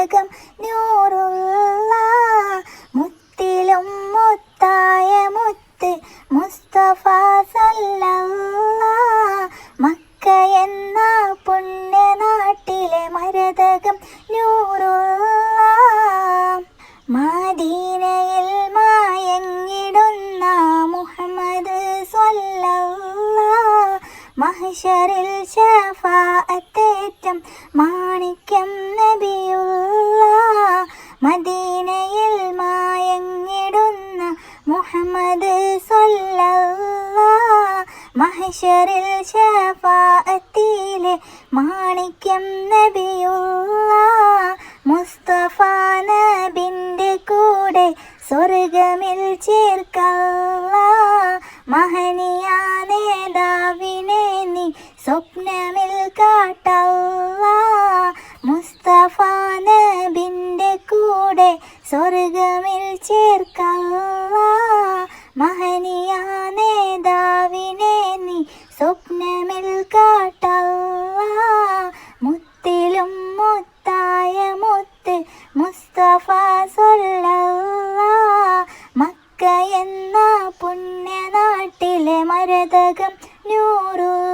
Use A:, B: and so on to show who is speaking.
A: ഉലകം നൂറുള്ള മുത്തിലും മുത്തായ മുത്ത് മുസ്തഫ സല്ല മക്ക എന്ന പുണ്യ നാട്ടിലെ മരതകം നൂറുള്ള. മാദീനയിൽ മായങ്ങിടുന്ന മുഹമ്മദ് സൊല്ല മഹ്ഷറിൽ ഷഫാ മാണിക്യം മദീനയിൽ മായങ്ങിടുന്ന മുഹമ്മദ് സല്ലല്ലാ മഹശറിൽ ശഫാഅത്തിലെ മാണിക്യം നബിയുള്ള മുസ്തഫ നബിന്റെ കൂടെ സ്വർഗമിൽ ചേർക്കല്ല മഹനിയ നേതാവിനെ നീ സ്വപ്നമിൽ കാട്ടല്ല കൂടെ സ്വർഗമിൽ ചേർക്കല്ല മഹനീയ നേതാവിനെ നീ സ്വപ്നമിൽ കാട്ടല്ല മുത്തിലും മുത്തായ മുത്ത് മുസ്തഫ സല്ലല്ലാ മക്ക എന്ന പുണ്യനാട്ടിലെ മരതകം നൂറുള്ള